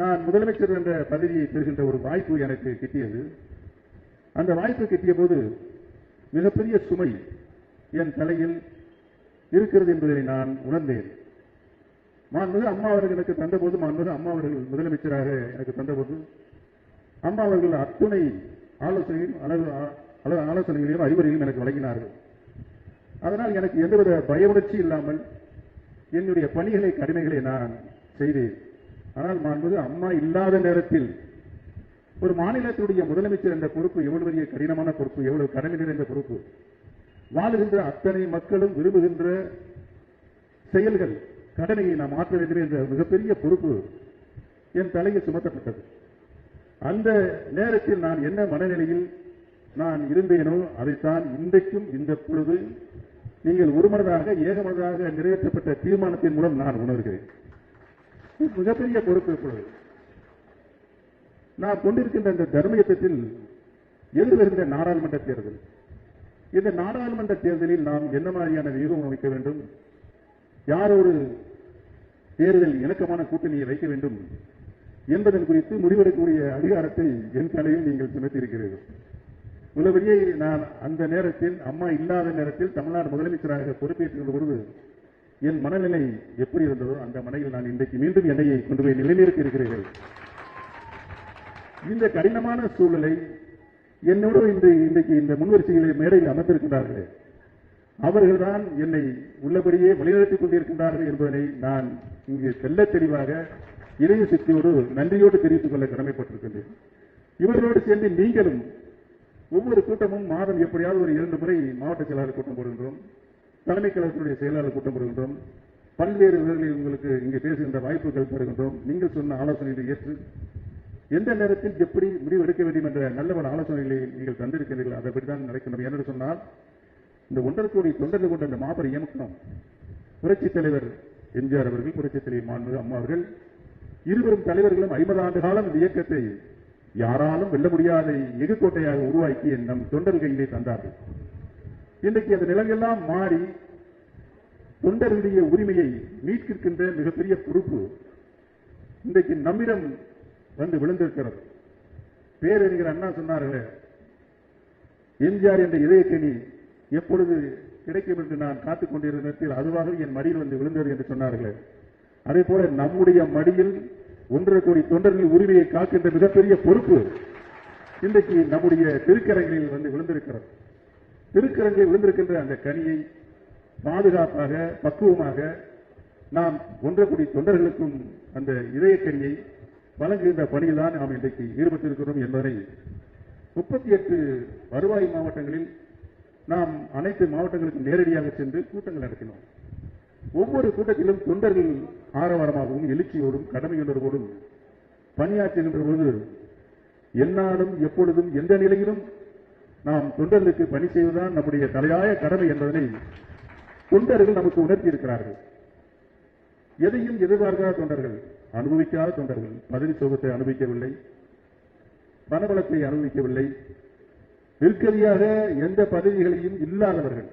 நான் முதலமைச்சர் என்ற பதவியை பெறுகின்ற ஒரு வாய்ப்பு எனக்கு கிட்டியது. அந்த வாய்ப்பு கிட்டிய போது மிகப்பெரிய சுமை என் தலையில் இருக்கிறது என்பதை நான் உணர்ந்தேன். மாண்புமிகு அம்மா அவர்கள் எனக்கு தந்தபோது மாண்புமிகு அம்மா அவர்கள் முதலமைச்சராக எனக்கு தந்தபோது அம்மா அவர்கள் அத்துணை ஆலோசனையும் அளவு அளவு ஆலோசனைகளையும் அறிவுரையும் எனக்கு வழங்கினார்கள். அதனால் எனக்கு எந்தவித பயமுணர்ச்சி இல்லாமல் என்னுடைய பணிகளை கடமைகளை நான் செய்தேன். ஆனால் மாண்பது அம்மா இல்லாத நேரத்தில் ஒரு மாநிலத்துடைய முதலமைச்சர் என்ற பொறுப்பு எவ்வளவு பெரிய கடினமான பொறுப்பு எவ்வளவு கடமை நிறைந்த பொறுப்பு. வாழுகின்ற அத்தனை மக்களும் விரும்புகின்ற செயல்கள் கடனையை நாம் மாற்ற வேண்டும் என்ற மிகப்பெரிய பொறுப்பு என் தலையில் சுமத்தப்பட்டது. அந்த நேரத்தில் நான் என்ன மனநிலையில் நான் இருந்தேனோ அதைத்தான் இன்றைக்கும் இந்த பொழுது நீங்கள் ஒருமனதாக ஏகமனதாக நிறைவேற்றப்பட்ட தீர்மானத்தின் மூலம் நான் உணர்கிறேன். மிகப்பெரிய பொறுப்பு இப்பொழுது நாம் கொண்டிருக்கின்ற இந்த தர்மயுத்தத்தில் எதிர்வருகின்ற நாடாளுமன்ற தேர்தல். இந்த நாடாளுமன்ற தேர்தலில் நாம் என்ன மாதிரியான வியூகம் அமைக்க வேண்டும்? யாரோடு தேர்தல் இணக்கமான கூட்டணியை வைக்க வேண்டும்? என்பதன் குறித்து முடிவெடுக்கக்கூடிய அதிகாரத்தை என் தலையில் நீங்கள் சுமத்தியிருக்கிறீர்கள். உள்ளபடியே நான் அந்த நேரத்தில் அம்மா இல்லாத நேரத்தில் தமிழ்நாடு முதலமைச்சராக பொறுப்பேற்றுகின்ற பொழுது என் மனநிலை எப்படி இருந்ததோ அந்த மனையில் நான் இன்றைக்கு மீண்டும் என்னையை கொண்டு போய் நிலைநிறுத்தி இருக்கிறீர்கள் இந்த கடினமான சூழலை என்னோடு இன்று இன்றைக்கு இந்த முன்வரிசைகளை மேடையில் அமர்ந்திருக்கின்றார்களே. அவர்கள்தான் என்னை உள்ளபடியே வழிநடத்திக் கொண்டிருக்கின்றார்கள் என்பதனை நான் இங்கு செல்ல தெளிவாக இளைய சக்தியோடு நன்றியோடு தெரிவித்துக் கொள்ள கடமைப்பட்டிருக்கின்றேன். இவர்களோடு சேர்ந்து நீங்களும் ஒவ்வொரு கூட்டமும் மாதம் எப்படியாவது ஒரு இரண்டு முறை மாவட்ட செயலாளர் கூட்டம் போடுகின்றோம். தலைமை கழகத்தினுடைய செயலாளர் கூட்டம் போடுகின்றோம் பல்வேறு விதங்களில் உங்களுக்கு இங்கு பேசுகின்ற வாய்ப்புகள் பெறுகின்றோம் நீங்கள் சொன்ன ஆலோசனைகளை ஏற்று எந்த நேரத்தில் எப்படி முடிவு எடுக்க வேண்டும் என்ற நல்ல பல ஆலோசனைகளை நீங்கள் தந்திருக்கிறீர்கள் அதை தான் நடக்கின்றோம் என்று சொன்னால் இந்த ஒன்றரை கோடி தொண்டர்கள் கொண்ட இந்த மாபெரும் இயக்கம் புரட்சித் தலைவர் எம்ஜிஆர் அவர்கள் புரட்சித் தலைவர் மாண்பு அம்மா அவர்கள் இருவரும் தலைவர்களும் ஐம்பது ஆண்டு காலம் இந்த இயக்கத்தை யாராலும் வெல்ல முடியாத எகுக்கோட்டையாக உருவாக்கி நம் தொண்டர் கையிலே தந்தார்கள். இன்றைக்கு அந்த நிலையெல்லாம் மாறி தொண்டர்களுடைய உரிமையை மீட்கின்ற மிகப்பெரிய பொறுப்பு இன்றைக்கு நம்மிடம் வந்து விழுந்திருக்கிறது. பேரறிஞர் அண்ணா சொன்னார்களே எம்ஜிஆர் என்ற இதயக்கனி எப்பொழுது கிடைக்கும் என்று நான் காத்துக் கொண்டிருந்த நேரத்தில் அதுவாக என் மடியில் வந்து விழுந்தது என்று சொன்னார்களே. அதே போல நம்முடைய மடியில் ஒன்றரை கோடி தொண்டர்கள் உரிமையை காக்கின்ற மிகப்பெரிய பொறுப்பு இன்றைக்கு நம்முடைய திருக்கரங்களில் வந்து விழுந்திருக்கிறது. திருக்கரங்களில் விழுந்திருக்கின்ற அந்த கனியை பாதுகாப்பாக பக்குவமாக நாம் ஒன்றக்கூடிய தொண்டர்களுக்கும் அந்த இதயக்கரியை வழங்குகின்ற பணியில் தான் நாம் இன்றைக்கு ஈடுபட்டிருக்கிறோம் என்பதை முப்பத்தி எட்டு வருவாய் மாவட்டங்களில் நாம் அனைத்து மாவட்டங்களுக்கும் நேரடியாக சென்று கூட்டங்கள் நடத்தினோம். ஒவ்வொரு கூட்டத்திலும் தொண்டர்கள் ஆரவாரமாகவும் எழுச்சியோடும் கடமையுணர்வோடும் பணியாற்றுகின்ற போது எந்நாளும் எப்பொழுதும் எந்த நிலையிலும் நாம் தொண்டர்களுக்கு பணி செய்வதுதான் நம்முடைய தலையாய கடமை என்பதனை தொண்டர்கள் நமக்கு உணர்த்தி இருக்கிறார்கள். எதையும் எதிர்பார்க்காத தொண்டர்கள் அனுபவிக்காத தொண்டர்கள் பதவி சுகத்தை அனுபவிக்கவில்லை பணபலத்தை அனுபவிக்கவில்லை. நெருக்கடியாக எந்த பதவிகளையும் இல்லாதவர்கள்.